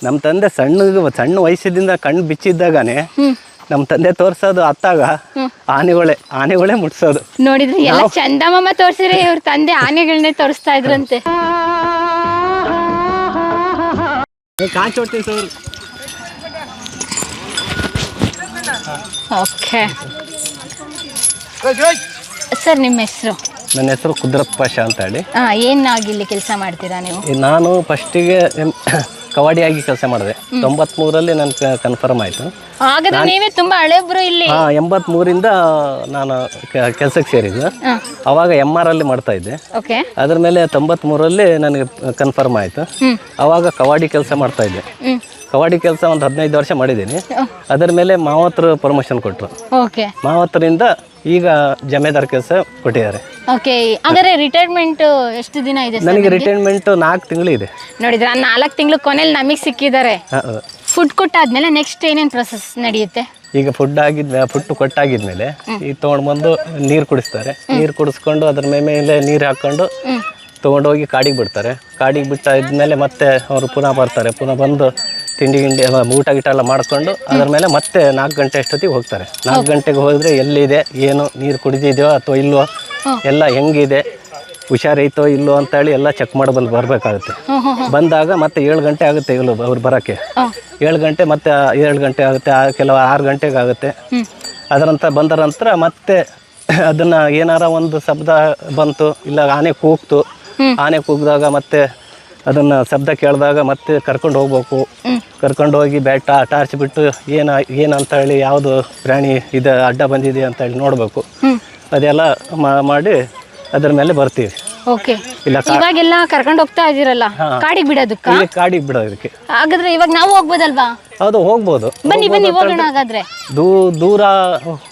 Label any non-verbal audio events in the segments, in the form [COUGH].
ನಮ್ಮ ತಂದೆ ಸಣ್ಣ ಸಣ್ಣ ವಯಸ್ಸಿದಿಂದ ಕಣ್ಣು ಬಿಚ್ಚಿದ್ದಾಗಾನೆ. ನಮ್ಮ ತಂದೆ ತೋರ್ಸೋದು ಅತ್ತಾಗ. ಆನೆಗಳೇ ಆನೆಗಳೇ ಮುಟ್ಸೋದು. ನೋಡಿದ್ರೆ ಎಲ್ಲ ಚಂದಮಾಮ ತೋರ್ಸಿದ್ರೆ ಇವ್ರ ತಂದೆ ಆನೆಗಳನ್ನೇ ತೋರಿಸ್ತಾ ಇದ್ರಂತೆ. ಓಕೆ. ಸರ್ ನಿಮ್ಮ ಹೆಸರು? ನನ್ನ ಹೆಸರು ಕುದ್ರಪ್ಪ ಅಂತ ಹೇಳಿ ಹಾ ಏನಾಗಿ ಇಲ್ಲಿ ಕೆಲಸ ಮಾಡ್ತೀರಾ ನೀವು? ನಾನು ಫಸ್ಟಿಗೆ ಕವಾಡಿಯಾಗಿ ಕೆಲಸ ಮಾಡಿದೆ. ತೊಂಬತ್ಮೂರಲ್ಲಿ ನನ್ನ ಕನ್ಫರ್ಮ್ ಆಯಿತು. ಹಾಗಾದ್ರೆ ನೀವೇ ತುಂಬಾ ಹಳೆಬ್ರು ಇಲ್ಲಿ. ಹಾಂ ಎಂಬತ್ಮೂರಿಂದ ನಾನು ಕೆಲಸಕ್ಕೆ ಸೇರಿದ್ದು. ಅವಾಗ ಎಂ ಆರ್ ಅಲ್ಲಿ ಮಾಡ್ತಾ ಇದ್ದೆ. ಓಕೆ. ಅದ್ರ ಮೇಲೆ ತೊಂಬತ್ಮೂರಲ್ಲಿ ನನಗೆ ಕನ್ಫರ್ಮ್ ಆಯಿತು. ಅವಾಗ ಕವಾಡಿ ಕೆಲಸ ಮಾಡ್ತಾ ಇದ್ದೆ. ಕವಾಡಿ ಕೆಲಸ ಒಂದು ಹದಿನೈದು ವರ್ಷ ಮಾಡಿದ್ದೀನಿ ಅದರ ಮೇಲೆ ಮಾವತ್ರ ಪ್ರಮೋಷನ್ ಕೊಟ್ಟರು ಓಕೆ. ಮಾವತರಿಂದ ಈಗ ಜಮೇದಾರ್ ಕೆಲಸ ಕೊಟ್ಟಿದ್ದಾರೆ. ಓಕೆ ಹಾಗಾದ್ರೆ ರಿಟೈರ್ಮೆಂಟ್ ಎಷ್ಟು ದಿನ ಇದೆ ಸರ್ ನನಗೆ ರಿಟೈರ್ಮೆಂಟ್ ನಾಲ್ಕು ತಿಂಗಳು ಇದೆ. ನೋಡಿದ್ರೆ ನಾಲ್ಕು ತಿಂಗಳು ಕೊನೆಯಲ್ಲಿ ನಮಗೆ ಸಿಕ್ಕಿದ್ದಾರೆ. ಫುಡ್ ಕೊಟ್ಟಾದ್ಮೇಲೆ ನೆಕ್ಸ್ಟ್ ಏನೇನು ಪ್ರೊಸೆಸ್ ನಡೆಯುತ್ತೆ? ಈಗ ಫುಡ್ ಆಗಿದ್ಮೇಲೆ ಫುಡ್ ಕೊಟ್ಟಾಗಿದ್ಮೇಲೆ ಈ ತೊಗೊಂಡು ಬಂದು ನೀರು ಕುಡಿಸ್ತಾರೆ. ನೀರು ಕುಡಿಸ್ಕೊಂಡು ಅದ್ರ ಮೇಲೆ ನೀರು ಹಾಕ್ಕೊಂಡು ತೊಗೊಂಡೋಗಿ ಕಾಡಿಗೆ ಬಿಡ್ತಾರೆ. ಕಾಡಿಗೆ ಬಿಟ್ಟಾದ್ಮೇಲೆ ಮತ್ತೆ ಅವರು ಪುನಃ ಬರ್ತಾರೆ. ಪುನಃ ಬಂದು ತಿಂಡಿ ಗಿಂಡಿ ಎಲ್ಲ ಊಟ ಗೀಟ ಎಲ್ಲ ಮಾಡ್ಕೊಂಡು ಅದ್ರ ಮೇಲೆ ಮತ್ತೆ ನಾಲ್ಕು ಗಂಟೆ ಅಷ್ಟೊತ್ತಿಗೆ ಹೋಗ್ತಾರೆ. ನಾಲ್ಕು ಗಂಟೆಗೆ ಹೋದರೆ ಎಲ್ಲಿದೆ ಏನು ನೀರು ಕುಡಿದಿದೆಯೋ ಅಥವಾ ಇಲ್ವೋ ಎಲ್ಲ ಹೆಂಗಿದೆ ಹುಷಾರೈತೋ ಇಲ್ಲೋ ಅಂತ ಹೇಳಿ ಎಲ್ಲ ಚೆಕ್ ಮಾಡಿ ಬಂದು ಬರಬೇಕಾಗುತ್ತೆ ಬಂದಾಗ ಮತ್ತೆ ಏಳು ಗಂಟೆ ಆಗುತ್ತೆ ಇಲ್ಲೋ ಅವ್ರು ಬರೋಕ್ಕೆ. ಏಳು ಗಂಟೆ ಮತ್ತೆ ಏಳು ಗಂಟೆ ಆಗುತ್ತೆ ಆ ಕೆಲವು ಆರು ಗಂಟೆಗೆ ಆಗುತ್ತೆ. ಅದರಂತ ಬಂದ ನಂತರ ಮತ್ತೆ ಅದನ್ನ ಏನಾರ ಒಂದು ಶಬ್ದ ಬಂತು ಇಲ್ಲ ಆನೆ ಕೂಗ್ತು. ಆನೆ ಕೂಗಿದಾಗ ಮತ್ತೆ ಅದನ್ನ ಶಬ್ದ ಕೇಳಿದಾಗ ಮತ್ತೆ ಕರ್ಕೊಂಡು ಹೋಗ್ಬೇಕು. ಕರ್ಕೊಂಡು ಹೋಗಿ ಬೆಟ್ಟ ಟಾರ್ಚ್ ಬಿಟ್ಟು ಏನ ಏನಂತ ಹೇಳಿ ಯಾವುದು ಪ್ರಾಣಿ ಇದು ಅಡ್ಡ ಬಂದಿದೆ ಅಂತ ಹೇಳಿ ನೋಡಬೇಕು. ಅದೆಲ್ಲ ಮಾಡಿ ಅದ್ರ ಮೇಲೆ ಬರ್ತೀವಿ. ಓಕೆ. ಇಲ್ಲ ಇವಾಗೆಲ್ಲ ಕರ್ಕೊಂಡು ಹೋಗ್ತಾ ಇದೀರಲ್ಲ ಕಾಡಿಗೆ ಬಿಡೋದಕ್ಕೆ? ಇಲ್ಲಿ ಕಾಡಿಗೆ ಬಿಡೋದಕ್ಕೆ ಹಾಗಾದ್ರೆ ಇವಾಗ ನಾವು ಹೋಗ್ಬೋದಲ್ವಾ? ಹೌದು ಹೋಗ್ಬೋದು. ಬನ್ನಿ ಬನ್ನಿ ಹೋಗೋಣ ಹಾಗಾದ್ರೆ. ದೂ ದೂರ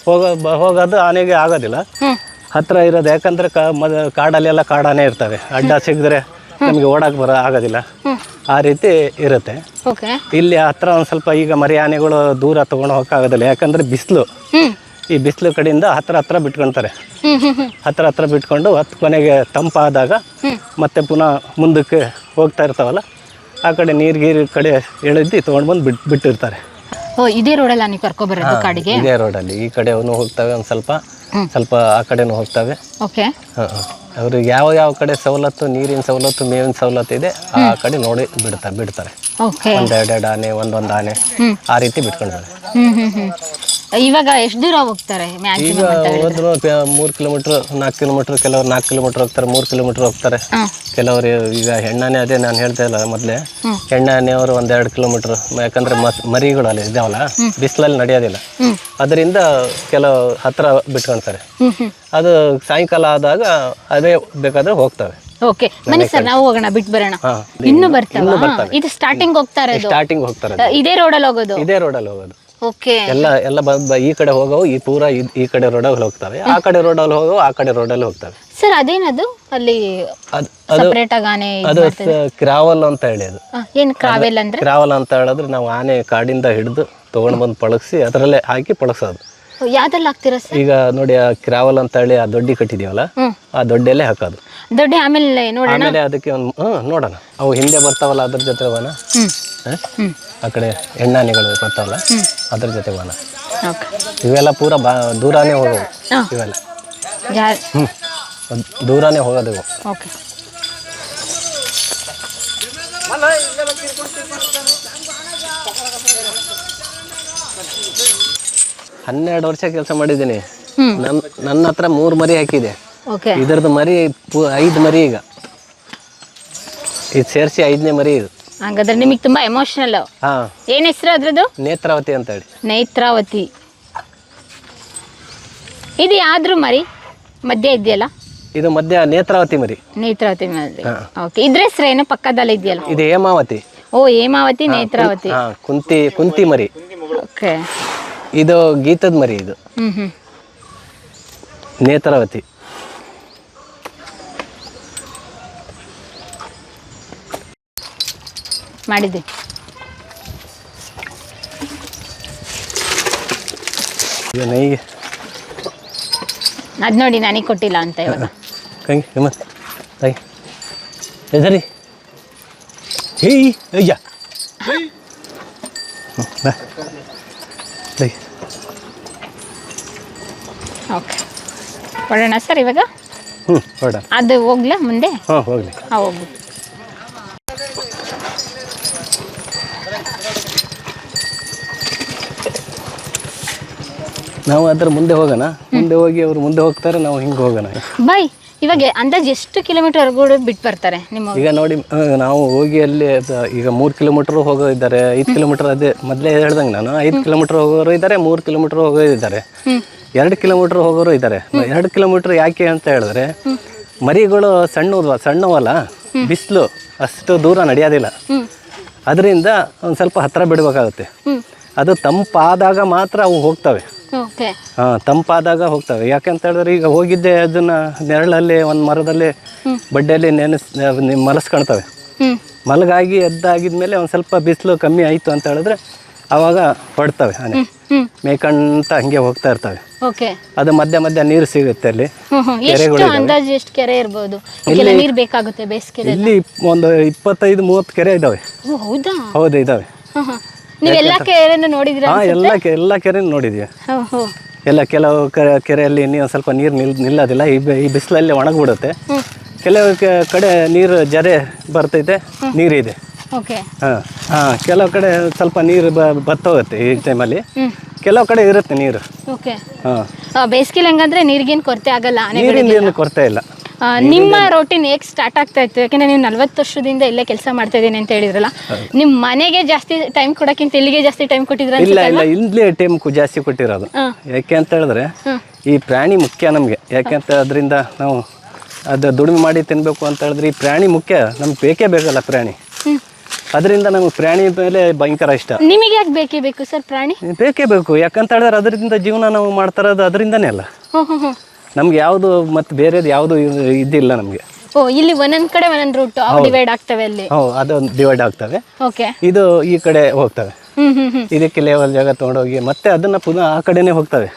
ಹೋಗ ಹೋಗೋದು ಆನೆಗೆ ಆಗೋದಿಲ್ಲ. ಹತ್ತಿರ ಹತ್ರ ಇರೋದು ಯಾಕಂದ್ರೆ ಕ ಮದ ಕಾಡಲ್ಲೆಲ್ಲ ಕಾಡಾನೆ ಇರ್ತವೆ. ಅಡ್ಡ ಸಿಗಿದ್ರೆ ನಮಗೆ ಓಡಕ್ಕೆ ಬರೋ ಆಗೋದಿಲ್ಲ. ಆ ರೀತಿ ಇರುತ್ತೆ. ಇಲ್ಲಿ ಹತ್ರ ಒಂದು ಸ್ವಲ್ಪ ಈಗ ಮರಿಯಾನೆಗಳು ಆನೆಗಳು ದೂರ ತೊಗೊಂಡು ಹೋಗೋಕ್ಕಾಗೋದಿಲ್ಲ ಯಾಕಂದ್ರೆ ಬಿಸಿಲು. ಈ ಬಿಸಿಲು ಕಡೆಯಿಂದ ಹತ್ರ ಹತ್ರ ಬಿಟ್ಕೊಂತಾರೆ. ಹತ್ರ ಹತ್ರ ಬಿಟ್ಕೊಂಡು ಹತ್ತು ಕೊನೆಗೆ ತಂಪಾದಾಗ ಮತ್ತೆ ಪುನಃ ಮುಂದಕ್ಕೆ ಹೋಗ್ತಾ ಇರ್ತಾವಲ್ಲ ಆ ಕಡೆ ನೀರು ಗೀರು ಕಡೆ ಎಳೆದಿ ತೊಗೊಂಡು ಬಂದು ಬಿಟ್ಟು ಬಿಟ್ಟಿರ್ತಾರೆ. ಇದೇ ರೋಡಲ್ಲ ನೀವು ಕರ್ಕೊಬರೋದು ಕಾಡಿಗೆ? ಇದೇ ರೋಡಲ್ಲಿ ಈ ಕಡೆನೂ ಹೋಗ್ತವೆ ಒಂದು ಸ್ವಲ್ಪ. ಸ್ವಲ್ಪ ಆ ಕಡೆನೂ ಹೋಗ್ತವೆ. ಓಕೆ. ಅವ್ರಿಗೆ ಯಾವ ಯಾವ ಕಡೆ ಸವಲತ್ತು ನೀರಿನ ಸವಲತ್ತು ಮೇವಿನ ಸವಲತ್ತು ಇದೆ ಆ ಕಡೆ ನೋಡಿ ಬಿಡ್ತಾರೆ. ಬಿಡ್ತಾರೆ ಒಂದೆರಡೆರಡು ಆನೆ ಒಂದೊಂದು ಆನೆ ಆ ರೀತಿ ಹ್ಮ್. ಇವಾಗ ಎಷ್ಟು ದೂರ ಹೋಗ್ತಾರೆ ಈಗ ಮ್ಯಾಕ್ಸಿಮಮ್ ಅಂತ ಹೇಳಿದ್ರೆ? ಹೋದ್ರು ಪ- ಮೂರು ಕಿಲೋಮೀಟರ್ ನಾಲ್ಕು ಕಿಲೋಮೀಟರ್ ಕೆಲವ್ರು ನಾಲ್ಕು ಕಿಲೋಮೀಟ್ರ್ ಹೋಗ್ತಾರೆ ಮೂರು ಕಿಲೋಮೀಟರ್ ಹೋಗ್ತಾರೆ. ಹಾಂ. ಕೆಲವರು ಈಗ ಹೆಣ್ಣಾನೆ ಅದೇ ನಾನು ಹೇಳ್ತಾ ಇಲ್ಲ ಮೊದಲೇ. ಹೆಣ್ಣಾನೆಯವರು ಒಂದೆರಡು ಕಿಲೋಮೀಟರ್ ಯಾಕಂದ್ರೆ ಮಸ್ ಮರಿಗಳು ಅಲ್ಲಿ ಇದಾವಲ್ಲ ಬಿಸಿಲಲ್ಲಿ ನಡೆಯೋದಿಲ್ಲ. ಅದರಿಂದ ಕೆಲವು ಹತ್ರ ಬಿಟ್ಕೊಳ್ತಾರೆ ಹ್ಮ್ ಹ್ಮ್. ಅದು ಸಾಯಂಕಾಲ ಆದಾಗ ಅದೇ ಬೇಕಾದ್ರೆ ಹೋಗ್ತವೆ. ಓಕೆ ಬನ್ನಿ ಸರ್ ನಾವು ಹೋಗೋಣ ಬಿಟ್ಟು ಬರೋಣ. ಹಾ. ಇನ್ನು ಬರ್ತಾವ? ಇದು ಸ್ಟಾರ್ಟಿಂಗ್ ಹೋಗ್ತಾ ಇರೋದು. ಸ್ಟಾರ್ಟಿಂಗ್ ಹೋಗ್ತಾರೆ ಇದೇ ರೋಡಲ್ಲಿ ಹೋಗೋದು? ಇದೇ ರೋಡಲ್ಲಿ ಹೋಗೋದು. ಎಲ್ಲ ಎಲ್ಲ ಈ ಕಡೆ ಹೋಗೋ ಈ ಪೂರ ಈ- ಕಡೆ ರೋಡಲ್ಲಿ ಹೋಗ್ತವೆ. ಆ ಕಡೆ ರೋಡಲ್ಲಿ ಹೋಗೋ ಆ ಕಡೆ ರೋಡಲ್ಲಿ ಹೋಗ್ತವೆ. ಸರ್ ಅದೇನದು? ಅಲ್ಲಿ ಸಪರೇಟ್ ಆನೆ ಅದು. ಕ್ರಾವಲ್ ಅಂತ ಹೇಳಿ ಅದು ಏನ್ ಕ್ರಾವೆಲ್ ಅಂದ್ರೆ? ಕ್ರಾವಲ್ ಅಂತ ಹೇಳಿದ್ರೆ ನಾವು ಆನೆ ಕಾಡಿಂದ ಹಿಡಿದು ತಗೊಂಡ್ ಬಂದು ಪಳಗಿಸಿ ಅದರಲ್ಲೇ ಹಾಕಿ ಪಳಗ್ಸೋದು. ಯಾವ್ದಲ್ಲಿ ಹಾಕ್ತೀರಾ ಸರ್? ಈಗ ನೋಡಿ ಆ ಕ್ರಾವಲ್ ಅಂತ ಹೇಳಿ ಆ ದೊಡ್ಡಿ ಕಟ್ಟಿದೀವಲ್ಲ ಆ ದೊಡ್ಡಲ್ಲೇ ಹಾಕೋದು. ದೊಡ್ಡ ಆಮೇಲೆ ನೋಡೋಣ? ಆಮೇಲೆ ಅದಕ್ಕೆ ಒಂದು ಹ್ಞೂ ನೋಡೋಣ. ಅವು ಹಿಂದೆ ಬರ್ತಾವಲ್ಲ ಅದ್ರ ಜೊತೆ ಹ್ಮ್. ಆ ಕಡೆ ಎಣ್ಣಾನೆಗಳು ಬರ್ತಾವಲ್ಲ ಅದ್ರ ಜೊತೆ ಹೋಗೋಣ ಓಕೆ. ಇವೆಲ್ಲ ಪೂರ ಬಾ ದೂರಾನೇ ಹೋಗವು. ಇವೆಲ್ಲ. ಹ್ಞೂ ದೂರಾನೇ ಹೋಗೋದು ಇವು. ಓಕೆ. ಹನ್ನೆರಡು ವರ್ಷ ಕೆಲಸ ಮಾಡಿದ್ದೀನಿ. ನನ್ನ ನನ್ನ ಹತ್ರ ಮೂರು ಮರಿ ಹಾಕಿದೆ. ಓಕೆ. ಇದರದ್ದು ಮರಿ ಪು- ಐದು ಮರಿ ಈಗ. ಇದು ಸೇರಿಸಿ ಐದನೇ ಮರಿ ಇದು. ಹಾಗಾದ್ರೆ ನಿಮಗೆ ತುಂಬಾ ಎಮೋಷನಲ್ ಹಾಂ. ಏನ್ ಹೆಸರು ಅದ್ರದ್ದು? ನೇತ್ರಾವತಿ ಅಂತ ಹೇಳಿ ನೇತ್ರಾವತಿ. ಇದು ಯಾವ್ದ್ರ ಮರಿ? ಮಧ್ಯ ಇದೆಯಲ್ಲ? ಇದು ಮಧ್ಯ ನೇತ್ರಾವತಿ ಮರಿ. ನೇತ್ರಾವತಿ ಮರಿ. ಓಕೆ ಇದ್ರ ಹೆಸರು ಏನು? ಪಕ್ಕದಲ್ಲಿ ಇದೆಯಲ್ಲ? ಇದು ಹೇಮಾವತಿ. ಓ ಹೇಮಾವತಿ ನೇತ್ರಾವತಿ. ಹಾಂ ಕುಂತಿ ಕುಂತಿ ಮರಿ. ಓಕೆ ಇದು ಗೀತದ ಮರಿ ಇದು. ಹ್ಮ್ ಹ್ಮ್. ನೇತ್ರಾವತಿ. ಮಾಡಿದ್ದೆ. ಅದು ನೋಡಿ ನನಗೆ ಕೊಟ್ಟಿಲ್ಲ ಅಂತ ಇವಾಗ. ಕಂಗಿ ಹೇಮಂತ್ ತಾಯಿ ಎದರಿ ಹೇಯ್ ಅಯ್ಯ. ಬಾ. Bye okay. ಹೊಡೋಣ ಸರ್ ಇವಾಗ? ಹ್ಞೂ ಹೊಡ ಅದು ಹೋಗ್ಲಾ ಮುಂದೆ? ಹಾಂ ಹೋಗ್ಲಿ. ಹಾಂ ಹೋಗ್ಲಿ. ನಾವು ಅದ್ರ ಮುಂದೆ ಹೋಗೋಣ. ಮುಂದೆ ಹೋಗಿ ಅವ್ರು ಮುಂದೆ ಹೋಗ್ತಾರೆ ನಾವು ಹಿಂಗೆ ಹೋಗೋಣ. ಬೈ ಇವಾಗ ಅಂದಾಜು ಎಷ್ಟು ಕಿಲೋಮೀಟರ್ ಬಿಟ್ಟು ಬರ್ತಾರೆ ನಿಮ್ಮ ಈಗ ನೋಡಿ ಆ, ನಾವು ಹೋಗಿ ಅಲ್ಲಿ ಅದು ಈಗ ಮೂರು ಕಿಲೋಮೀಟರ್ ಹೋಗೋ ಇದ್ದಾರೆ ಐದು ಕಿಲೋಮೀಟರ್ ಅದೇ ಮೊದಲೇ ಹೇಳ್ದಂಗೆ ನಾನು ಐದು ಕಿಲೋಮೀಟರ್ ಹೋಗೋರು ಇದ್ದಾರೆ ಮೂರು ಕಿಲೋಮೀಟರ್ ಹೋಗೋರು ಇದ್ದಾರೆ. ಎರಡು ಕಿಲೋಮೀಟ್ರ್ ಹೋಗೋರು ಇದ್ದಾರೆ. ಎರಡು ಕಿಲೋಮೀಟರ್ ಯಾಕೆ ಅಂತ ಹೇಳಿದ್ರೆ ಮರಿಗಳು ಸಣ್ಣವು ಸಣ್ಣವಲ್ಲ ಬಿಸಿಲು ಅಷ್ಟು ದೂರ ನಡೆಯೋದಿಲ್ಲ. ಅದರಿಂದ ಒಂದು ಸ್ವಲ್ಪ ಹತ್ತಿರ ಬಿಡಬೇಕಾಗುತ್ತೆ. ಅದು ತಂಪಾದಾಗ ಮಾತ್ರ ಅವು ಹೋಗ್ತವೆ. ಹಾಂ ತಂಪಾದಾಗ ಹೋಗ್ತವೆ. ಯಾಕೆಂತ ಹೇಳಿದ್ರೆ ಈಗ ಹೋಗಿದ್ದೆ ಅದನ್ನ ನೆರಳಲ್ಲಿ ಒಂದು ಮರದಲ್ಲಿ ಬಡ್ಡೆಯಲ್ಲಿ ನೆನೆಸ್ ಮಲಸ್ಕೊಳ್ತವೆ ಮಲಗಾಗಿ ಎದ್ದಾಗಿದ್ಮೇಲೆ ಒಂದು ಸ್ವಲ್ಪ ಬಿಸಿಲು ಕಮ್ಮಿ ಆಯಿತು ಅಂತ ಹೇಳಿದ್ರೆ ಆವಾಗ ಹೊಡ್ತವೆ ಆನೆ ಮೇಕಂತ ಮೇಯ್ಕಂತ ಹಂಗೆ ಹೋಗ್ತಾ ಇರ್ತವೆ. ಓಕೆ. ಅದು ಮಧ್ಯ ಮಧ್ಯ ನೀರು ಸಿಗುತ್ತೆ ಅಲ್ಲಿ. ಅಂದಾಜು ಎಷ್ಟು ಕೆರೆ ಇರ್ಬೋದು? ನೀರು ಬೇಕಾಗುತ್ತೆ ಬೇಸಿಗೆ ಇಲ್ಲಿ ಒಂದು ಇಪ್ಪತ್ತೈದು ಮೂವತ್ತು ಕೆರೆ ಇದಾವೆ. ಹೌದಾ? ಹೌದು ಇದಾವೆ. ನೀವೆಲ್ಲ ಕೆರೆನೂ ನೋಡಿದ್ರಾ ಎಲ್ಲ ಎಲ್ಲ ಕೆರೆ ನೋಡಿದ್ವಿ ಎಲ್ಲ ಕೆಲವು ಕೆರೆಯಲ್ಲಿ ನೀವು ಸ್ವಲ್ಪ ನೀರು ನಿಲ್ ನಿಲ್ಲೋದಿಲ್ಲ. ಈ ಈ ಬಿಸಿಲಲ್ಲಿ ಒಣಗಿಬಿಡುತ್ತೆ. ಕೆಲವು ಕಡೆ ನೀರು ಜರೆ ಬರ್ತೈತೆ ನೀರಿದೆ. ಹಾಂ ಹಾಂ ಕೆಲವು ಕಡೆ ಸ್ವಲ್ಪ ನೀರು ಬತ್ತೋಗುತ್ತೆ ಬತ್ತ ಹೋಗುತ್ತೆ ಈ ಟೈಮಲ್ಲಿ ಕೆಲವು ಕಡೆ ಇರುತ್ತೆ ನೀರು. ಓಕೆ ಹಾಂ. ಬೇಸಿಗೆಲಿ ಹಂಗಂದ್ರೆ ನೀರಿಗೇನು ಕೊರತೆ ಆಗಲ್ಲ ನೀರಿನ ಕೊರತೆ ಇಲ್ಲ. ನಿಮ್ಮ ರೋಟೀನ್ ಹೇಗೆ ಸ್ಟಾರ್ಟ್ ಆಗ್ತಾ ಇತ್ತು? ಯಾಕಂದ್ರೆ ನೀವು ನಲ್ವತ್ತು ವರ್ಷದಿಂದ ಇಲ್ಲೇ ಕೆಲಸ ಮಾಡ್ತಾ ಇದ್ದೀನಿ ಅಂತ ಹೇಳಿದ್ರಲ್ಲ. ನಿಮ್ಮ ಮನೆಗೆ ಜಾಸ್ತಿ ಟೈಮ್ ಕೊಡಕ್ಕಿಂತ ಇಲ್ಲಿಗೆ ಜಾಸ್ತಿ ಟೈಮ್ ಕೊಟ್ಟಿದ್ರೆ ಇಲ್ಲ ಇಲ್ಲ ಇಲ್ಲೇ ಟೈಮ್ ಜಾಸ್ತಿ ಕೊಟ್ಟಿರೋದು. ಯಾಕೆ ಅಂತ ಹೇಳಿದ್ರೆ ಈ ಪ್ರಾಣಿ ಮುಖ್ಯ ನಮಗೆ. ಯಾಕೆಂತ ಅದರಿಂದ ನಾವು ಅದು ದುಡಿಮೆ ಮಾಡಿ ತಿನ್ನಬೇಕು ಅಂತ ಹೇಳಿದ್ರೆ ಈ ಪ್ರಾಣಿ ಮುಖ್ಯ. ನಮ್ಗೆ ಬೇಕೇ ಬೇಕಲ್ಲ ಪ್ರಾಣಿ. ಅದರಿಂದ ನಮಗೆ ಪ್ರಾಣಿ ಮೇಲೆ ಭಯಂಕರ ಇಷ್ಟ. ನಿಮಗೆ ಯಾಕೆ ಬೇಕೇ ಬೇಕು ಸರ್ ಪ್ರಾಣಿ? ಬೇಕೇ ಬೇಕು. ಯಾಕಂತ ಹೇಳಿದ್ರೆ ಅದರಿಂದ ಜೀವನ ನಾವು ಮಾಡ್ತಾರದು ಅದರಿಂದನೇ ಅಲ್ಲ. ನಮ್ಗೆ ಯಾವುದು ಮತ್ತೆ ಬೇರೆದು ಯಾವುದು ಇದಿಲ್ಲ ನಮಗೆ. ಓ ಇಲ್ಲಿ ಒಂದೊಂದ್ ಕಡೆ ಒಂದೊಂದ್ ರೂಟ್ ಡಿವೈಡ್ ಆಗ್ತವೆ ಅಲ್ಲಿ. ಹೌದು ಅದೊಂದು ಡಿವೈಡ್ ಆಗ್ತವೆ. ಓಕೆ ಇದು ಈ ಕಡೆ ಹೋಗ್ತವೆ. ಇದಕ್ಕೆ ಲೆವೆಲ್ ಜಾಗ ತಗೊಂಡೋಗಿ ಮತ್ತೆ ಅದನ್ನ ಪುನಃ ಆ ಕಡೆನೆ ಹೋಗ್ತವೆ.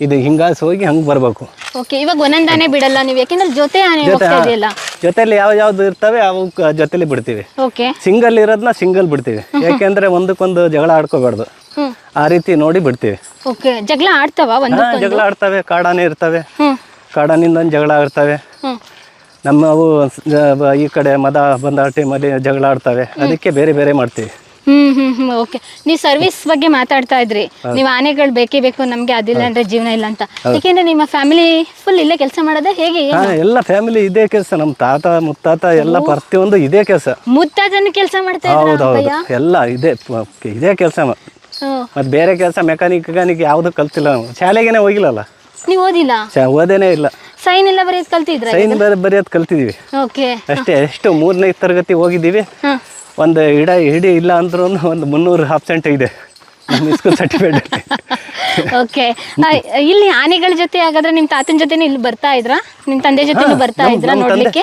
ಇದು ಹಿಂಗಾಸ್ ಹೋಗಿ ಹಂಗ್ ಬರ್ಬೇಕು. ಓಕೆ ಇವಾಗ ಒಂದೊಂದಾನೆ ಬಿಡಲ್ಲ ನೀವು ಯಾಕೆಂದ್ರೆ ಜೊತೆ ಆನೆ ಹೋಗ್ತಾ ಇದೆಯಲ್ಲ. ಜೊತೆಲಿ ಯಾವ ಯಾವ್ದು ಇರ್ತವೆ ಅವಕ್ಕೆ ಜೊತೆಲಿ ಬಿಡ್ತೀವಿ. ಓಕೆ ಸಿಂಗಲ್ ಇರೋದನ್ನ ಸಿಂಗಲ್ ಬಿಡ್ತೀವಿ. ಯಾಕೆಂದ್ರೆ ಒಂದಕ್ಕೊಂದು ಜಗಳ ಆಡ್ಕೋಬಾರ್ದು. ಆ ರೀತಿ ನೋಡಿ ಬಿಡ್ತೀವಿ. ಓಕೆ ಜಗಳ ಆಡ್ತಾವ ಒಂದು ಹಾ, ಜಗಳ ಆಡ್ತವೆ ಕಾಡಾನೆ ಇರ್ತವೆ. ಕಾಡಾನಿಂದ ಒಂದ್ ಜಗಳ ಇರ್ತವೆ ನಮ್ಮವು ನಮ್ಮ ಅವು ಜ- ಬ- ಈ ಕಡೆ ಮದ ಬಂದ ಟೈಮಲ್ಲಿ ಜಗಳ ಆಡ್ತವೆ. ಅದಕ್ಕೆ ಬೇರೆ ಬೇರೆ ಮಾಡ್ತೀವಿ. ಹ್ಮ್ ಹ್ಮ್ ಹ್ಮ್ ಓಕೆ ನೀವು ಸರ್ವಿಸ್ ಬಗ್ಗೆ ಮಾತಾಡ್ತಾ ಇದ್ರಿ. ನೀವು ಆನೆಗಳು ಬೇಕೇ ಬೇಕು ನಮ್ಗೆ ಅದಿಲ್ಲ ಅಂದ್ರೆ ಜೀವನ ಇಲ್ಲ ಅಂತ. ಯಾಕೆಂದ್ರೆ ನಿಮ್ಮ ಫ್ಯಾಮಿಲಿ ಫುಲ್ ಇಲ್ಲೇ ಕೆಲಸ ಮಾಡೋದೇ ಹೇಗೆ? ಹಾ ಎಲ್ಲ ಫ್ಯಾಮಿಲಿ ಇದೇ ಕೆಲಸ. ನಮ್ಮ ತಾತ ಮುತ್ತಾತ ಎಲ್ಲ ಪ್ರತಿಯೊಂದು ಇದೇ ಕೆಲಸ. ಮುತ್ತಾತನ ಕೆಲಸ ಮಾಡ್ತಾ ಇದ್ರ ಹೌದು ಎಲ್ಲ ಇದೇ ಪ- ಇದೇ ಕೆಲಸ ಮತ್ತೆ ಬೇರೆ ಕೆಲಸ ಮೆಕ್ಯಾನಿಕ್ ಮೆಕ್ಯಾನಿಕ್ ಯಾವುದು ಕಲ್ತಿಲ್ಲ ನಾವು. ಶಾಲೆಗೇನೆ ಹೋಗಿಲ್ಲಲ್ಲ? ನೀವು ಓದಿಲ್ಲ? ಓದೇನೇ ಇಲ್ಲ. ಸೈನ್ ಎಲ್ಲ ಬರೆಯೋದು ಕಲ್ತಿದ್ರ ಸೈನ್ ಬೇರೆ ಬರೆಯೋದು ಕಲ್ತಿದೀವಿ. ಓಕೆ ಅಷ್ಟೇ ಎಷ್ಟು ಮೂರನೇ ತರಗತಿ ಹೋಗಿದ್ದೀವಿ. ಒಂದು ಇಡ ಹಿಡಿ ಇಲ್ಲ ಅಂದ್ರೂ ಒಂದು ಮುನ್ನೂರು ಆಬ್ಸೆಂಟ್ ಇದೆ. ನಮ್ಮ ಸ್ಕೂಲ್ ಸರ್ಟಿಫಿಕೇಟ್ ಓಕೆ ಇಲ್ಲಿ ಆನೆಗಳ ಜೊತೆ ಹಾಗಾದ್ರೆ ನಿಮ್ ತಾತನ ಜೊತೆ ಇಲ್ಲಿ ಬರ್ತಾ ಇದ್ರಾ? ನಿಮ್ ತಂದೆ ಜೊತೆ ಬರ್ತಾ ಇದ್ರಾ ನೋಡ್ಲಿಕ್ಕೆ?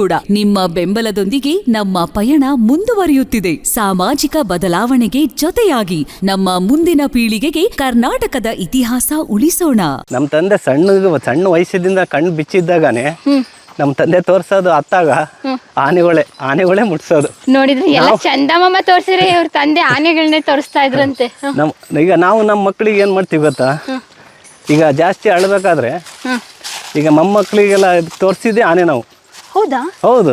ಕೂಡ ನಿಮ್ಮ ಬೆಂಬಲದೊಂದಿಗೆ ನಮ್ಮ ಪಯಣ ಮುಂದುವರಿಯುತ್ತಿದೆ. ಸಾಮಾಜಿಕ ಬದಲಾವಣೆಗೆ ಜೊತೆಯಾಗಿ ನಮ್ಮ ಮುಂದಿನ ಪೀಳಿಗೆಗೆ ಕರ್ನಾಟಕದ ಇತಿಹಾಸ ಉಳಿಸೋಣ. ನಮ್ಮ ತಂದೆ ಸಣ್ಣ ಸಣ್ಣ ವಯಸ್ಸಿದಿಂದ ಕಣ್ಣು ಬಿಚ್ಚಿದ್ದಾಗನೆ. ನಮ್ಮ ತಂದೆ ತೋರ್ಸೋದು ಅತ್ತಾಗ. ಆನೆಗಳೇ ಆನೆಗಳೇ ಮುಟ್ಸೋದು. ನೋಡಿದ್ರೆ ಎಲ್ಲ ಚಂದಮ್ಮ ತೋರ್ಸಿದ್ರೆ ಇವ್ರ ತಂದೆ ಆನೆಗಳನ್ನೇ ತೋರಿಸ್ತಾ ಇದ್ರಂತೆ. ಈಗ ನಾವು ನಮ್ಮ ಮಕ್ಕಳಿಗೆ ಏನ್ ಮಾಡ್ತೀವಿ ಗೊತ್ತಾ? ಈಗ ಜಾಸ್ತಿ ಅಳ್ಬೇಕಾದ್ರೆ. ಈಗ ಮೊಮ್ಮಕ್ಕಳಿಗೆಲ್ಲ ತೋರಿಸಿದ್ದೆ ಆನೆ ನಾವು. ಹೌದಾ? ಹೌದು.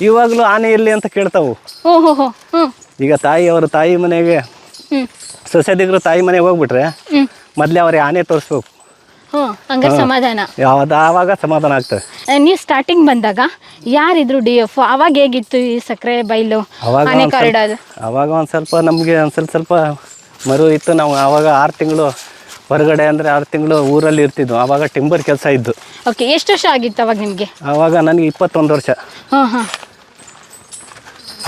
ಇವಾಗ್ಲೂ ಆನೆ ಇಲ್ಲಿ ಅಂತ ಕೇಳ್ತಾವು. ಈಗ ತಾಯಿ ಅವ್ರ ತಾಯಿ ಮನೆಗೆ ಹ್ಮ್. ಸೊಸೆದಿಗ್ರು ತಾಯಿ ಮನೆಗೆ ಹೋಗ್ಬಿಟ್ರೆ ಮೊದ್ಲೇ ಅವ್ರಿಗೆ ಆನೆ ತೋರಿಸ್ಬೇಕು. ಹಂಗಾರೆ ಸಮಾಧಾನ. ಯಾವ್ದು ಆವಾಗ ಸಮಾಧಾನ ಆಗ್ತದೆ. ನೀವು ಸ್ಟಾರ್ಟಿಂಗ್ ಬಂದಾಗ ಯಾರಿದ್ರು ಡಿ ಎಫ್ ಅವಾಗ ಹೇಗಿತ್ತು ಈ ಸಕ್ಕರೆ ಬೈಲು? ಅವಾಗ ಆನೆ ಅವಾಗ ಒಂದು ಸ್ವಲ್ಪ ನಮಗೆ ಒಂದು ಸ್ವಲ್ಪ ಸ್ವಲ್ಪ ಮರು ಇತ್ತು ನಾವು ಅವಾಗ ಆರು ತಿಂಗಳು ಹೊರಗಡೆ ಅಂದರೆ ಆರು ತಿಂಗಳು ಊರಲ್ಲಿ ಇರ್ತಿದ್ವು. ಆವಾಗ ಟಿಂಬರ್ ಕೆಲಸ ಇದ್ದು. ಓಕೆ ಎಷ್ಟು ವರ್ಷ ಆಗಿತ್ತು ಅವಾಗ ನಿಮಗೆ? ಆವಾಗ ನನಗೆ ಇಪ್ಪತ್ತೊಂದು ವರ್ಷ. ಹಾಂ ಹಾಂ.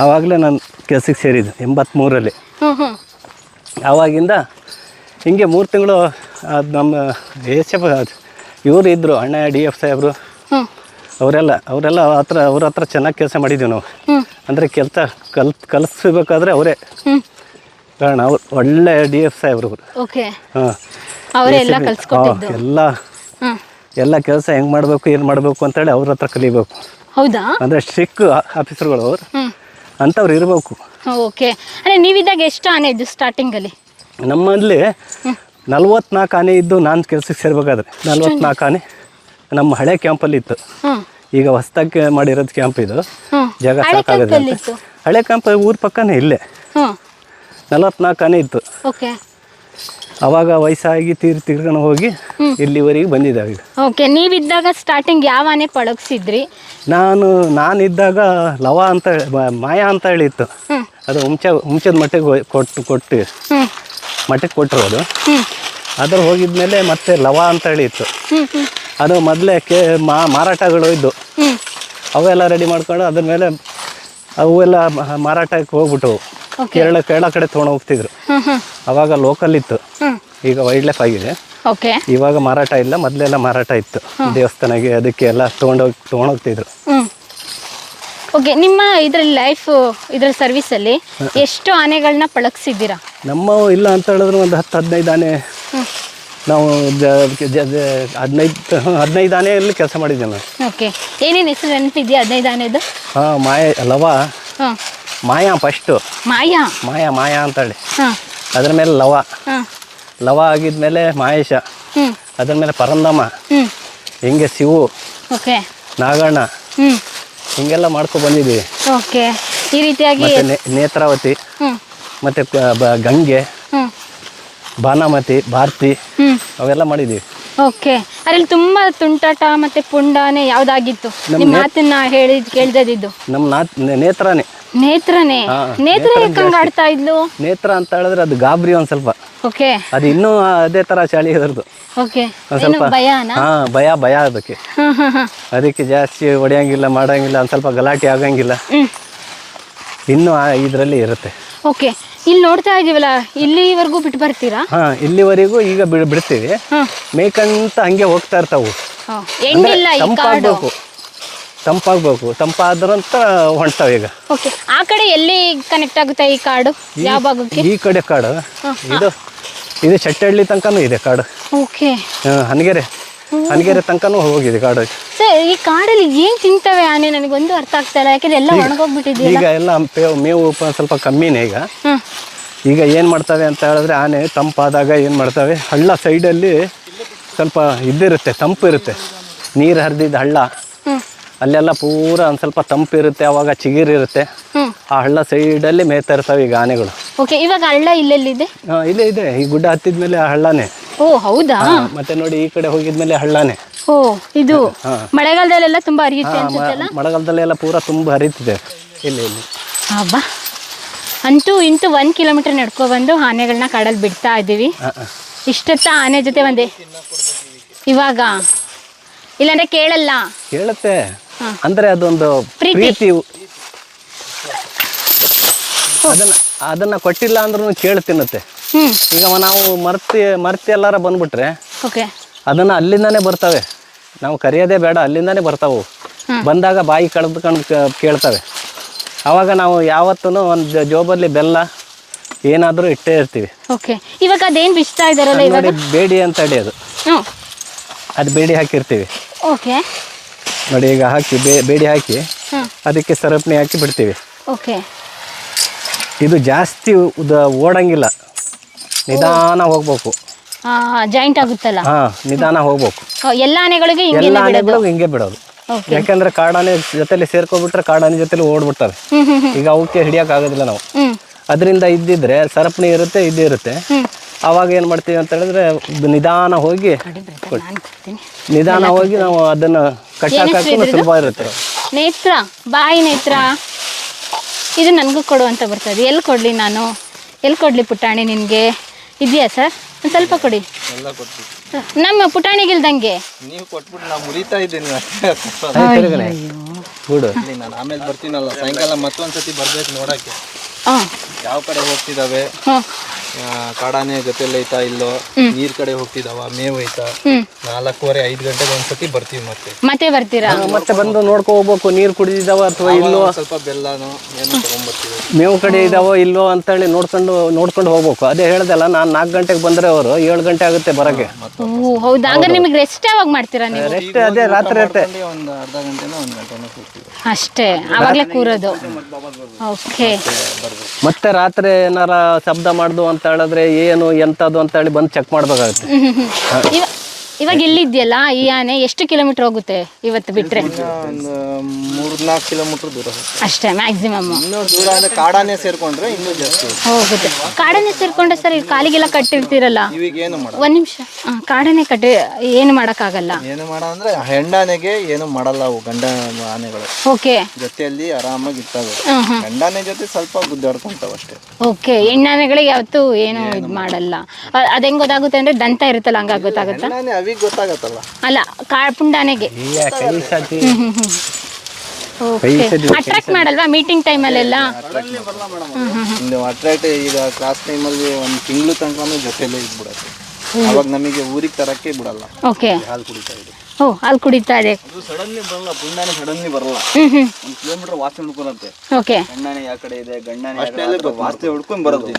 ಆವಾಗಲೇ ನಾನು ಕೆಲಸಕ್ಕೆ ಸೇರಿದ್ದು ಎಂಬತ್ತ್ಮೂರಲ್ಲಿ ಹ್ಞೂ ಹ್ಞೂ ಆವಾಗಿಂದ ಹಿಂಗೆ ಮೂರು ತಿಂಗಳು ಅದು ನಮ್ಮ ಎಸ್ ಎಫ್ ಇವರು ಇದ್ದರು ಅಣ್ಣ ಡಿ ಎಫ್ ಸಾಹೇಬರು. ಅವರೆಲ್ಲ ಅವರೆಲ್ಲ ಹತ್ರ ಅವ್ರ ಹತ್ರ ಚೆನ್ನಾಗಿ ಕೆಲಸ ಮಾಡಿದ್ದೀವಿ ನಾವು. ಅಂದರೆ ಕೆಲಸ ಕಲ್ ಕಲಿಸ್ಬೇಕಾದ್ರೆ ಅವರೇ. ಕಾರಣ ಅವ್ರು ಒಳ್ಳೆ ಡಿ ಎಫ್ ಸಾಹೇಬ್ರು ಅವರು. ಓಕೆ ಹಾಂ. ಅವರೇ ಎಲ್ಲ ಕಲ್ಸ್ಕೊಟ್ಟಿದ್ದು. ಎಲ್ಲ ಹ್ಮ್ ಎಲ್ಲ ಕೆಲಸ ಹೆಂಗೆ ಮಾಡಬೇಕು ಏನು ಮಾಡಬೇಕು ಅಂತೇಳಿ ಅವ್ರ ಹತ್ರ ಕಲಿಬೇಕು. ಹೌದಾ? ಅಂದ್ರೆ ಸ್ಟ್ರಿಕ್ ಆಫೀಸರ್ಗಳು ಅವ್ರು. ಹ್ಮ್. ಅಂಥವ್ರು ಇರಬೇಕು. ಓಕೆ ಅಂದ್ರೆ ನೀವಿದ್ದಾಗ ಎಷ್ಟು ಆನೆ ಇದ್ದು ಸ್ಟಾರ್ಟಿಂಗ್ ಅಲ್ಲಿ? ನಮ್ಮಲ್ಲಿ ನಲ್ವತ್ನಾಲ್ಕು ಆನೆ ಇದ್ದು ನಾನು ಕೆಲ್ಸಕ್ಕೆ ಸೇರ್ಬೇಕಾದ್ರೆ. ನಲ್ವತ್ನಾಲ್ಕು ಆನೆ ನಮ್ಮ ಹಳೆ ಕ್ಯಾಂಪಲ್ಲಿ ಇತ್ತು. ಹ್ಮ್. ಈಗ ಹೊಸ್ದಾಗಿ ಮಾಡಿರೋದು ಕ್ಯಾಂಪ್ ಇದು. ಹ್ಮ್. ಜಾಗ ಹಳೆ ಸಾಕಾಗದೆ ಕ್ಯಾಂಪಲ್ಲಿ ಅಂತ ಇತ್ತು? ಹಳೆ ಕ್ಯಾಂಪ್ ಊರ ಪಕ್ಕನೇ ಇಲ್ಲೇ. ಹ್ಮ್ ನಲವತ್ನಾಲ್ಕು ಆನೆ ಇತ್ತು. ಓಕೆ. ಅವಾಗ ವಯಸ್ಸಾಗಿ ತೀರ್ ತಿರ್ಕೊಂಡು ಹೋಗಿ ಇಲ್ಲಿವರೆಗೆ ಬಂದಿದ್ದಾವೆ. ಈಗ ಓಕೆ ನೀವಿದ್ದಾಗ ಸ್ಟಾರ್ಟಿಂಗ್ ಯಾವ ಆನೆ ಪಳಗಿಸಿದ್ರಿ? ನಾನು ನಾನಿದ್ದಾಗ ಲವ ಅಂತ ಮ- ಮಾಯಾ ಅಂತ ಹೇಳಿ ಇತ್ತು ಅದು ಹುಂಚ ಹುಂಚದ ಮಟ್ಟಿಗೆ ಹೋಯ್- ಕೊಟ್ಟು ಕೊಟ್ಟು ಮಟ್ಟಕ್ಕೆ ಮಟ್ಟಿಗೆ ಕೊಟ್ಟರು ಅದು. ಅದ್ರ ಹೋಗಿದ್ಮೇಲೆ ಮತ್ತೆ ಲವ ಅಂತ ಹೇಳಿ ಇತ್ತು ಹ್ಮ್ ಹ್ಮ್. ಅದು ಮೊದಲೇ ಕೇ ಮಾ ಮಾರಾಟಗಳು ಇದ್ದು. ಅವೆಲ್ಲ ರೆಡಿ ಮಾಡ್ಕೊಂಡು ಅದ್ರ ಮೇಲೆ ಅವೆಲ್ಲ ಮ- ಮಾರಾಟಕ್ಕೆ ಹೋಗ್ಬಿಟ್ಟು ಓಕೆ ಕೇರಳ ಕೇರಳ ಕಡೆ ತೊಗೊಂಡು ಹೋಗ್ತಿದ್ರು. ಅವಾಗ ಲೋಕಲ್ ಇತ್ತು. ಈಗ ವೈಲ್ಡ್ ಲೈಫ್ ಆಗಿದೆ. ಓಕೆ. ಇವಾಗ ಮಾರಾಟ ಇಲ್ಲ ಮೊದಲೆಲ್ಲ ಮಾರಾಟ ಇತ್ತು. ದೇವಸ್ಥಾನಕ್ಕೆ ಅದಕ್ಕೆ ಎಲ್ಲ ತೊಗೊಂಡೋಗಿ ತೊಗೊಂಡೋಗ್ತಿದ್ರು ಓಕೆ ನಿಮ್ಮ ಇದ್ರಲ್ಲಿ ಲೈಫ್ ಇದ್ರ ಸರ್ವಿಸಲ್ಲಿ ಎಷ್ಟು ಆನೆಗಳನ್ನ ಪಳಗಿಸಿದ್ದೀರಾ? ನಮ್ಮ ಇಲ್ಲ ಅಂತ ಹೇಳಿದ್ರೆ ಒಂದು ಹತ್ತು ಹದಿನೈದು ಆನೆ. ನಾವು ಹದಿನೈದು ಹದಿನೈದು ಆನೆ ಆನೆಯಲ್ಲಿ ಕೆಲಸ ಮಾಡಿದ್ದೆ ನಾನು ಓಕೆ. ಏನೇನು ಹೆಸರು ನೆನಪಿದೆಯಾ ಹದಿನೈದು ಆನೆದು? ಹಾಂ ಮಾಯ ಲವ. ಮಾಯಾ ಫಸ್ಟ್ ಮಾಯಾ? ಮಾಯಾ ಮಾಯಾ ಅಂತೇಳಿ. ಹೇಳಿ ಅದ್ರ ಮೇಲೆ ಲವ. ಲವ ಆಗಿದ್ಮೇಲೆ ಮಹೇಶ. ಅದ್ರ ಮೇಲೆ ಪರಂದಮ್ಮ ಹಿಂಗೆ ಶಿವು. ನಾಗಣ್ಣ. ಹಿಂಗೆಲ್ಲ ಮಾಡ್ಕೊ ಬಂದಿದ್ದೀವಿ ಈ ರೀತಿಯಾಗಿ ನೇತ್ರಾವತಿ. ಮತ್ತೆ ಗಂಗೆ. ಬಾನಾಮತಿ ಭಾರತಿ. ಅವೆಲ್ಲ ಮಾಡಿದ್ದೀವಿ ಓಕೆ. ಅದ್ರಲ್ಲಿ ತುಂಬಾ ತುಂಟಾಟ ಮತ್ತೆ ಪುಂಡಾನೆ ಯಾವ್ದಾಗಿತ್ತು? ನಿಮ್ಮ ಮಾತನ್ನ ಹೇಳಿ ಕೇಳ್ದದಿದ್ದು ನಮ್ಮ ನಾತ್ ನೇ- ನೇತ್ರನೇ. ನೇತ್ರನೇ? ನೇತ್ರ ಆಡ್ತಾ ಇದ್ಲು? ನೇತ್ರ ಅಂತ ಹೇಳಿದ್ರೆ ಅದು ಗಾಬರಿ ಒಂದ್ ಸ್ವಲ್ಪ. ಓಕೆ. ಅದು ಇನ್ನೂ ಅದೇ ತರ ಚಳಿ ಇದರದು ಓಕೆ. ಸ್ವಲ್ಪ ಭಯ ಹಾ ಭಯ ಭಯ ಅದಕ್ಕೆ. [LAUGHS] ಅದಕ್ಕೆ ಜಾಸ್ತಿ ಹೊಡೆಯಂಗಿಲ್ಲ ಮಾಡಂಗಿಲ್ಲ ಒಂದ್ ಸ್ವಲ್ಪ ಗಲಾಟೆ ಆಗಂಗಿಲ್ಲ. ಇನ್ನು ಇದ್ರಲ್ಲಿ ಇದರಲ್ಲಿ ಇರುತ್ತೆ. ಓಕೆ. ಇಲ್ಲಿ ನೋಡ್ತಾ ಇದೀವಲ್ಲ ಇಲ್ಲಿವರೆಗೂ ಬಿಟ್ಟು ಬರ್ತೀರಾ? ಹಾ ಇಲ್ಲಿವರೆಗೂ ಈಗ ಬಿಡ್ ಬಿಡ್ತೀವಿ. ಮೇಕಂತ ಹಂಗೆ ಹೋಗ್ತಾ ಇರ್ತಾವು. ಎಂಡಿಲ್ಲ ಈ ಕಾಡು? ತಂಪಾಗಬೇಕು. ತಂಪಾಗಬೇಕು ತಂಪಾದ್ರಂತ ಹೊಂಟಾವ ಈಗ. ಓಕೆ. ಆ ಕಡೆ ಎಲ್ಲಿ ಕನೆಕ್ಟ್ ಆಗುತ್ತೆ ಈ ಕಾಡು? ಯಾವ ಭಾಗಕ್ಕೆ? ಈ ಕಡೆ ಕಾಡು. ಇದು ಇದು ಚಟ್ಟಹಳ್ಳಿ ತನಕನೂ ಇದೆ ಕಾಡು. ಓಕೆ. ಹಾ, ಹನಗೆರೆ. ಹನಗೆರೆ ತನಕನೂ ಹೋಗಿದೆ ಕಾಡು. ಸರ್ ಈ ಕಾಡಲ್ಲಿ ಏನ್ ತಿಂತವೆ? ಆನೆ ನನಗೊಂದು ಅರ್ಥ ಆಗ್ತಾ ಇಲ್ಲ. ಯಾಕಂದ್ರೆ ಎಲ್ಲ ಒಣಗೋಗ್ಬಿಟ್ಟಿದೆಯಲ್ಲ. ಈಗ ಎಲ್ಲ ಮೇವು ಪ- ಸ್ವಲ್ಪ ಕಮ್ಮಿನೇ ಈಗ. ಹ್ಮ್ ಈಗ ಏನು ಮಾಡ್ತವೆ ಅಂತ ಹೇಳಿದ್ರೆ ಆನೆ ತಂಪಾದಾಗ ಏನು ಮಾಡ್ತವೆ? ಹಳ್ಳ ಸೈಡಲ್ಲಿ ಸ್ವಲ್ಪ ಇದಿರುತ್ತೆ ತಂಪು ಇರುತ್ತೆ. ನೀರು ಹರಿದಿದ್ದ ಹಳ್ಳ. ಅಲ್ಲೆಲ್ಲ ಪೂರ ಒಂದು ಸ್ವಲ್ಪ ತಂಪು ಇರುತ್ತೆ ಅವಾಗ ಚಿಗಿರಿರುತ್ತೆ ಆ ಹಳ್ಳ ಸೈಡಲ್ಲಿ ಮೇಯ್ತಾ ಇರ್ತವೆ ಈಗ ಆನೆಗಳು. ಓಕೆ ಇವಾಗ ಹಳ್ಳ ಇಲ್ಲೆಲ್ಲಿದೆ? ಹಾ, ಇಲ್ಲೇ ಇದೆ. ಈ ಗುಡ್ಡ ಹತ್ತಿದ್ಮೇಲೆ ಆ ಹಳ್ಳನೇ. ಓ ಹೌದಾ? ಮತ್ತೆ ನೋಡಿ ಈ ಕಡೆ ಹೋಗಿದ್ಮೇಲೆ ಹಳ್ಳನೇ. ಓ ಇದು ಹಾ. ಮಳೆಗಾಲದಲ್ಲೆಲ್ಲ ತುಂಬಾ ಹರಿಯುತ್ತೆ ಆ, ಮ- ಅನ್ಸುತ್ತಲ್ಲ ಮಳೆಗಾಲದಲ್ಲೆಲ್ಲ ಪೂರ ತುಂಬ ಹರಿತಿದೆ. ಇಲ್ಲಿ ಇಲ್ಲಿ. ಹಬ್ಬ ಅಂತೂ ಇಂತೂ ಒಂದ್ ಕಿಲೋಮೀಟರ್ ನಡ್ಕೊ ಬಂದು ಆನೆಗಳನ್ನ ಕಾಡಲ್ಲಿ ಬಿಡ್ತಾ ಇದ್ದೀವಿ. ಇಷ್ಟೊತ್ತ ಆನೆ ಜೊತೆ ಒಂದೇ. ಇವಾಗ? ಇಲ್ಲಾಂದ್ರೆ ಕೇಳಲ್ಲ? ಕೇಳುತ್ತೆ. ಅಂದ್ರೆ ಅದೊಂದು ಪ್ರೀತಿ. ಅದನ್ನ ಅದನ್ನ ಕೊಟ್ಟಿಲ್ಲ ಅಂದ್ರೂ ಕೇಳಿ ತಿನ್ನುತ್ತೆ. ಈಗ ನಾವು ಮರ್ತಿ ಮರ್ತಿ ಎಲ್ಲಾರ ಬಂದ್ಬಿಟ್ರೆ ಅದನ್ನ ಅಲ್ಲಿಂದಾನೇ ಬರ್ತವೆ. ನಾವು ಕರೆಯೋದೇ ಬೇಡ ಅಲ್ಲಿಂದಾನೇ ಬರ್ತಾವು. ಬಂದಾಗ ಬಾಯಿ ಕಳೆದುಕೊಂಡು ಕೇಳ್ತವೆ. ಆವಾಗ ನಾವು ಯಾವತ್ತೂ ಒಂದು ಜೋಬಲ್ಲಿ ಬೆಲ್ಲ ಏನಾದರೂ ಇಟ್ಟೇ ಇರ್ತೀವಿ. ಓಕೆ ಇವಾಗ ಅದೇನು ಬಿಸ್ತಾ ಇದಾರಲ್ಲ ಇವಾಗ? ಬೇಡಿ ಅಂತ ಹೇಳಿ ಅದು. ಅದು ಬೇಡಿ ಹಾಕಿರ್ತೀವಿ. ಓಕೆ ನೋಡಿ ಈಗ ಹಾಕಿ ಬೇ ಬೇಡಿ ಹಾಕಿ ಅದಕ್ಕೆ ಸರಪಣಿ ಹಾಕಿ ಬಿಡ್ತೀವಿ. ಓಕೆ ಇದು ಜಾಸ್ತಿ ಉದ ಓಡಂಗಿಲ್ಲ. ನಿಧಾನ ಹೋಗ್ಬೇಕು. ಜಾಯಿಂಟ್ ಆಗುತ್ತಲ್ಲ? ಹಾಂ ನಿಧಾನ ಹೋಗ್ಬೇಕು. ಓ, ಎಲ್ಲ ಆನೆಗಳಿಗೆ ಹಿಂಗೆ ಎಲ್ಲ ಆನೆಗಳು ಹಿಂಗೆ ಬಿಡೋದು. ಯಾಕಂದ್ರೆ ಕಾಡಾನೆ ಜೊತೆಲಿ ಸೇರ್ಕೊಬಿಟ್ರೆ ಕಾಡಾನೆ ಜೊತೆಲಿ ಓಡ್ಬಿಡ್ತವೆ. ಈಗ ಅವಕ್ಕೆ ಹಿಡಿಯಕ್ ಆಗೋದಿಲ್ಲ ನಾವು. ಅದರಿಂದ ಇದ್ದಿದ್ರೆ ಸರಪಣಿ ಇರುತ್ತೆ ಇದ್ದೇ ಇರುತ್ತೆ. ಅವಾಗ ಏನು ಮಾಡ್ತೀವಿ ಅಂತ ಹೇಳಿದ್ರೆ ನಿಧಾನ ಹೋಗಿ ನಿಧಾನ ಹೋಗಿ ನಾವು ಅದನ್ನ ಕಟ್ಟಾಕ ಸುಲಭ ಇರುತ್ತೆ ನೇತ್ರ ಬಾಯಿ ನೇತ್ರ. ಇದು ನನಗೂ ಕೊಡು ಅಂತ ಬರ್ತದೆ. ಎಲ್ಲಿ ಕೊಡ್ಲಿ ನಾನು? ಎಲ್ಲಿ ಕೊಡ್ಲಿ ಪುಟಾಣಿ ನಿನಗೆ? ಇದೆಯಾ ಸರ್? ಒಂದು ಸ್ವಲ್ಪ ಕೊಡಿ. ಎಲ್ಲ ಕೊಡ್ತೀವಿ ನಮ್ಮ ಪುಟಾಣಿಗಿಲ್ದಂಗೆ ನೀವು ಕೊಟ್ಬಿಟ್ಟು ನಾವು ಮುರಿತಾ ಇದ್ದೀನಿ. ಬಿಡು. ನಾನು ಆಮೇಲೆ ಬರ್ತೀನಲ್ಲ ಸಾಯಂಕಾಲ ಮತ್ತೊಂದ್ಸತಿ ಬರ್ಬೇಕು ನೋಡಕ್ಕೆ. ಹಾಂ. ಯಾವ ಕಡೆ ಹೋಗ್ತಿದಾವೆ? ಕಾಡಾನೆ ಜೊತೆಲಿ ಐತಾ ಇಲ್ಲೋ ನೀರ್ ಕಡೆ ಹೋಗ್ತಿದಾವ ಮೇವ್ ಐತಾ ನಾಲ್ಕೂವರೆ ಐದು ಗಂಟೆಗೆ ಒಂದ್ಸತಿ ಬರ್ತೀವಿ ಮತ್ತೆ. ಮತ್ತೆ ಬರ್ತೀರಾ? ಮತ್ತೆ ಬಂದು ನೋಡ್ಕೊ ಹೋಗ್ಬೇಕು ನೀರ್ ಕುಡಿದಿದಾವ ಅಥವಾ ಇಲ್ಲೋ ಸ್ವಲ್ಪ ಬೆಲ್ಲನೋ ಏನೋ ತಗೊಂಡ್ಬರ್ತೀವಿ ಮೇವು ಕಡೆ ಇದಾವೋ ಇಲ್ಲೋ ಅಂತೇಳಿ ನೋಡ್ಕೊಂಡು ನೋಡ್ಕೊಂಡು ಹೋಗ್ಬೇಕು. ಅದೇ ಹೇಳ್ದಲ್ಲ ನಾನ್ ನಾಲ್ಕ್ ಗಂಟೆಗೆ ಬಂದ್ರೆ ಅವರು ಏಳು ಗಂಟೆ ಆಗುತ್ತೆ ಬರಕ್ಕೆ ಓ ಹೌದಾ? ಹಂಗಾರೆ ನಿಮಗೆ ರೆಸ್ಟ್ ಯಾವಾಗ ಮಾಡ್ತೀರಾ ನೀವು? ರೆಸ್ಟ್ ಅದೇ ರಾತ್ರಿ ಇರುತ್ತೆ ಒಂದು ಅರ್ಧ ಗಂಟೆನೋ ಒಂದು ಗಂಟೆನೋ ಕೂರ್ತೀವಿ ಅಷ್ಟೇ ಅವಾಗಲೇ ಕೂರೋದು. ಓಕೆ ಮತ್ತೆ ರಾತ್ರಿ ಏನಾರ ಶಬ್ದ ಮಾಡ್ದು ಅಂತ ಹೇಳಿದ್ರೆ ಏನು ಎಂಥದ್ದು ಅಂತ ಹೇಳಿ ಬಂದು ಚೆಕ್ ಮಾಡ್ಬೇಕಾಗುತ್ತೆ. ಇವಾಗ ಇಲ್ಲಿದ್ಯಲ್ಲ ಈ ಆನೆ ಎಷ್ಟು ಕಿಲೋಮೀಟರ್ ಹೋಗುತ್ತೆ ಇವತ್ತು ಬಿಟ್ರೆ? ಒಂದು ಮೂರ್ನಾಲ್ಕು ಕಿಲೋಮೀಟರ್ ದೂರ ಅಷ್ಟೇ ಮ್ಯಾಕ್ಸಿಮಮ್ ಇನ್ನೂ ದೂರ ಅಂದ್ರೆ ಕಾಡಾನೆ ಸೇರ್ಕೊಂಡ್ರೆ ಇನ್ನೂ ಜಾಸ್ತಿ ಹೋಗುತ್ತೆ. ಹೋಗುತ್ತೆ. ಸೇರ್ಕೊಂಡ್ರೆ ಸೇರ್ಕೊಂಡೆ ಸರ್ ಇಲ್ಲಿ ಕಾಲಿಗೆಲ್ಲ ಕಟ್ಟಿರ್ತೀರಲ್ಲ? ಇವಾಗ ಏನು ಮಾಡ ಒಂದ್ ನಿಮಿಷ. ಕಾಡನ್ನೇ ಕಟ್ಟಿ ಏನು ಮಾಡೋಕ್ಕಾಗಲ್ಲ? ಏನು ಮಾಡ ಅಂದ್ರೆ ಹೆಣ್ಣಾನೆಗೆ ಏನು ಮಾಡಲ್ಲ ಅವು ಗಂಡ ಆನೆಗಳು. ಓಕೆ. ಜೊತೆಯಲ್ಲಿ ಆರಾಮಾಗಿ ಇರ್ತಾವೆ. ಹ್ಮ್ ಹ್ಮ್. ಗಂಡಾನೆ ಜೊತೆ ಸ್ವಲ್ಪ ಗುದ್ದಾಡ್ಕೊಂತಾವ ಅಷ್ಟೇ. ಓಕೆ ಹೆಣ್ಣಾನೆಗಳಿಗೆ ಯಾವತ್ತೂ ಏನು ಇದು ಮಾಡಲ್ಲ. ಅ- ಅದ್ ಹೆಂಗ್ ಗೊತ್ತಾಗುತ್ತೆ ಅಂದ್ರೆ ದಂತ ಇರುತ್ತಲ್ಲ ಹಂಗಾಗಿ ಗೊತ್ತಾಗುತ್ತಾ? ಹೆಣ್ಣಾನೆ ಅವಿಗೆ ಗೊತ್ತಾಗತ್ತಲ್ಲ? ಅಲ್ಲ ಕಾಳ್ ಪುಂಡಾನೆಗೆ ಈಗ ಸತಿ ಓಕೆ ಅಟ್ರಾಕ್ಟ್ ಮಾಡಲ್ವಾ ಮೀಟಿಂಗ್ ಟೈಮಲ್ಲೆಲ್ಲ ಒಂದು ಅಟ್ರಾಕ್ಟ್ ಈಗ ಕ್ಲಾಸ್ ಟೈಮಲ್ಲಿ ಒಂದು ತಿಂಗಳು ತನಕ ಜೊತೆಲೇ ಇದ್ಬಿಡತ್ತೆ. ಅವಾಗ ನಮಗೆ ಊರಿಗೆ ತರಕ್ಕೆ ಬಿಡಲ್ಲ. ಓಕೆ ಹಾಲು ಕುಡಿತಾ ಇದೆ ಓ ಹಾಲು ಕುಡಿತಾ ಇದೆ. ಅದು ಸಡನ್ಲಿ ಬರಲ್ಲ ಪುಂಡಾನೆ ಸಡನ್ಲಿ ಬರಲ್ಲ. ಹ್ಮ್ ಹ್ಮ್. ಒಂದು ಕಿಲೋಮೀಟರ್ ವಾಸನೆ ಹುಡ್ಕೊಳತ್ತೆ. ಓಕೆ ಗಂಡಾನೆ ಯಾವ ಕಡೆ ಇದೆ ಗಂಡಾನೆ ವಾಸನೆ ಹುಡ್ಕೊಂಡ್ ಬರೋದು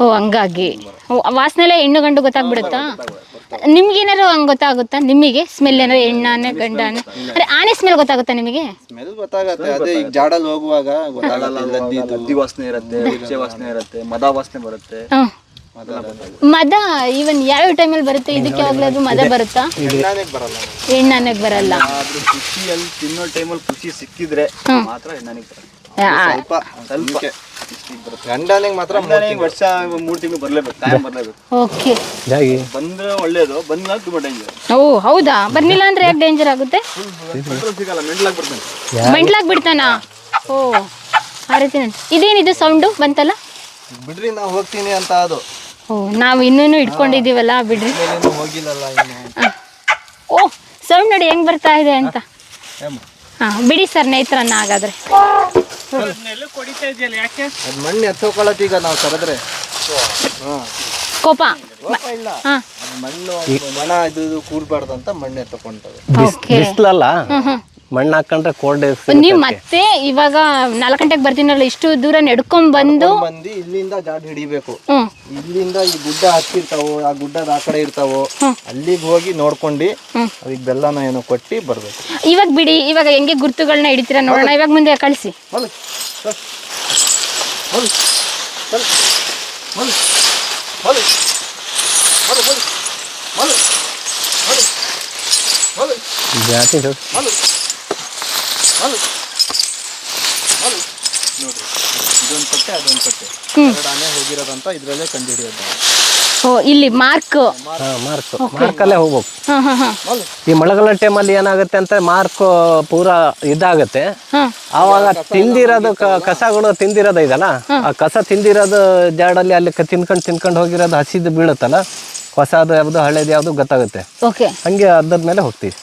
ಓ ಹಂಗಾಗಿ. ಓ ವಾಸನೆಲ್ಲ ಹೆಣ್ಣು ಗಂಡು ಗೊತ್ತಾಗ್ಬಿಡುತ್ತಾ? ನಿಮ್ಗೇನಾರು ಹಂಗ್ ಗೊತ್ತಾಗುತ್ತಾ? ನಿಮಗೆ? ಸ್ಮೆಲ್ ಏನಾರು ಹೆಣ್ಣಾನೆ ಗಂಡಾನೆ? ಅರೆ ಆನೆ ಸ್ಮೆಲ್ ಗೊತ್ತಾಗುತ್ತಾ ನಿಮಗೆ? ಸ್ಮೆಲ್ ಗೊತ್ತಾಗತ್ತೆ. ಅದೇ ಈಗ ಜಾಡಲ್ಲಿ ಹೋಗುವಾಗ ಗೊತ್ತಾಗಲ್ಲ ವಾಸನೆ ಇರುತ್ತೆ ಉಚ್ಚೆ ವಾಸನೆ ಇರುತ್ತೆ ಮದ ವಾಸನೆ ಬರುತ್ತೆ. ಹ್ಮ್. ಮದ ಈವನ್ ಟೈಮ್ ಟೈಮಲ್ಲಿ ಬರುತ್ತೆ? ಇದಕ್ಕೆ ಯಾವಾಗ್ಲಾದ್ರೂ ಮದ ಬರುತ್ತಾ? ಬರಲ್ಲ. ಹೆಣ್ಣಾನೆಗೆ ಬರಲ್ಲ. ಆದ್ರೂ ಖುಷಿಯಲ್ಲಿ ತಿನ್ನೋ ಟೈಮಲ್ಲಿ ಖುಷಿ ಸಿಕ್ಕಿದ್ರೆ ಮಾತ್ರ ಹೆಣ್ಣನಿಗೆ ಬರಲ್ಲ. ಆ, ಸ್ವಲ್ಪ ಸ್ವಲ್ಪ ಗಂಡಾನೆಗೆ ಮಾತ್ರ ಹೆಣ್ಣನಿಗೆ ವರ್ಷ ಮೂರು ತಿಂಗಳು ಬರ್ಲೇಬೇಕು ಟೈಮ್ ಬರ್ಲೇಬೇಕು. ಓಕೆ. ಹೀಗಾಗಿ? ಬಂದ್ರೆ ಒಳ್ಳೇದು ಬಂದಿಲ್ಲ ತುಂಬಾ ಡೇಂಜರ್ ಓ ಹೌದಾ? ಬರ್ಲಿಲ್ಲ ಅಂದ್ರೆ ಯಾಕೆ ಡೇಂಜರ್ ಆಗುತ್ತೆ? ಸಿಗಲ್ಲ ಮೆಂಟ್ಲಾಗಿ ಬರ್ತಾನೆ ಮೆಂಟ್ಲಾಗ್ ಬಿಡ್ತಾನಾ? ಓ ಆ ರೀತಿ ಇದೇನಿದು ಸೌಂಡು ಬಂತಲ್ಲ? ಬಿಡ್ರಿ ನಾವು ಹೋಗ್ತೀನಿ ಅಂತ ಅದು. ಓ ನಾವು ಇನ್ನೂ ಇಟ್ಕೊಂಡಿದೀವಲ್ಲ ಬಿಡ್ರಿ. ಹೋಗಿಲ್ಲಲ್ಲ ಇನ್ನು. ಓ ಸೌಂಡ್ ನೋಡಿ ಹೆಂಗ್ ಬರ್ತಾ ಇದೆ ಅಂತ. ಹಾ ಬಿಡಿ ಸರ್ ನೇತ್ರನ್ನ ಹಾಗಾದ್ರೆ. ಅದು ಮಣ್ಣು ಎತ್ತೋಕೊಳತ್ ಈಗ ನಾವು ಕರೆದ್ರೆ. ಕೋಪ. ಮಣ್ಣು ಮಣ ಇದು ಕೂರ್ಬಾರ್ದು ಅಂತ ಮಣ್ಣು ಎತ್ತಕೊಂತವೆ ಓಕೆ. ಬಿಸ್ಲಲ್ಲ? ಮಣ್ಣು ಹಾಕೊಂಡ್ರೆ ಕೋಲ್ಡ್ ನೀವು ಮತ್ತೆ ಇವಾಗ ನಾಲ್ಕು ಗಂಟೆಗೆ ಬರ್ತೀನಲ್ಲ ಇಷ್ಟು ದೂರ ನಡ್ಕೊಂಡ್ ಬಂದು ಬಂದು ಇಲ್ಲಿಂದ ಜಾಡ್ ಹಿಡಿಬೇಕು. ಇಲ್ಲಿಂದ ಈ ಗುಡ್ಡ ಹತ್ತಿರ್ತಾವೋ ಆ ಗುಡ್ಡದ ಆ ಕಡೆ ಇರ್ತಾವೋ ಅಲ್ಲಿಗೆ ಹೋಗಿ ನೋಡ್ಕೊಂಡು ಅದಕ್ಕೆ ಬೆಲ್ಲನ ಏನೋ ಕೊಟ್ಟಿ ಬರ್ಬೇಕು. ಇವಾಗ ಬಿಡಿ ಇವಾಗ ಹೆಂಗೆ ಗುರುತುಗಳನ್ನ ಹಿಡಿತೀರ ನೋಡೋಣ. ಇವಾಗ ಮುಂದೆ ಕಳಿಸಿ. ಜಾತಿ ನೋಡ್ರಿ ಇದೊಂದು ಕಟ್ಟೆ ಅದೊಂದು ಕಟ್ಟೆ ಎರಡು ಆನೆ ಹೋಗಿರೋದಂತ ಇದ್ರಲ್ಲೇ ಕಂಡು ಹಿಡಿಯೋದು ಓ ಇಲ್ಲಿ ಮಾರ್ಕ್. ಮಾರ್ಕ್. ಮಾರ್ಕಲ್ಲೇ ಹೋಗ್ಬೇಕು. ಹಾ ಹಾ ಹಾ. ಈ ಮಳೆಗಾಲ ಟೈಮಲ್ಲಿ ಏನಾಗುತ್ತೆ ಅಂತ ಮಾರ್ಕ್ ಪೂರಾ ಇದಾಗತ್ತೆ. ಆವಾಗ ತಿಂದಿರೋದು ಕಸಗಳು ತಿಂದಿರೋದ ಇದಲ್ಲ? ಆ ಕಸ ತಿಂದಿರೋದು ಜಾಡಲ್ಲಿ ಅಲ್ಲಿ ತಿನ್ಕೊಂಡು ತಿನ್ಕೊಂಡು ಹೋಗಿರೋದು ಹಸಿದು ಬೀಳುತ್ತಲ್ಲ? ಹೊಸದು ಯಾವುದು ಹಳೇದು ಯಾವುದು ಗೊತ್ತಾಗುತ್ತೆ. ಓಕೆ ಹಂಗೆ ಅದ್ರ ಮೇಲೆ ಹೋಗ್ತೀವಿ.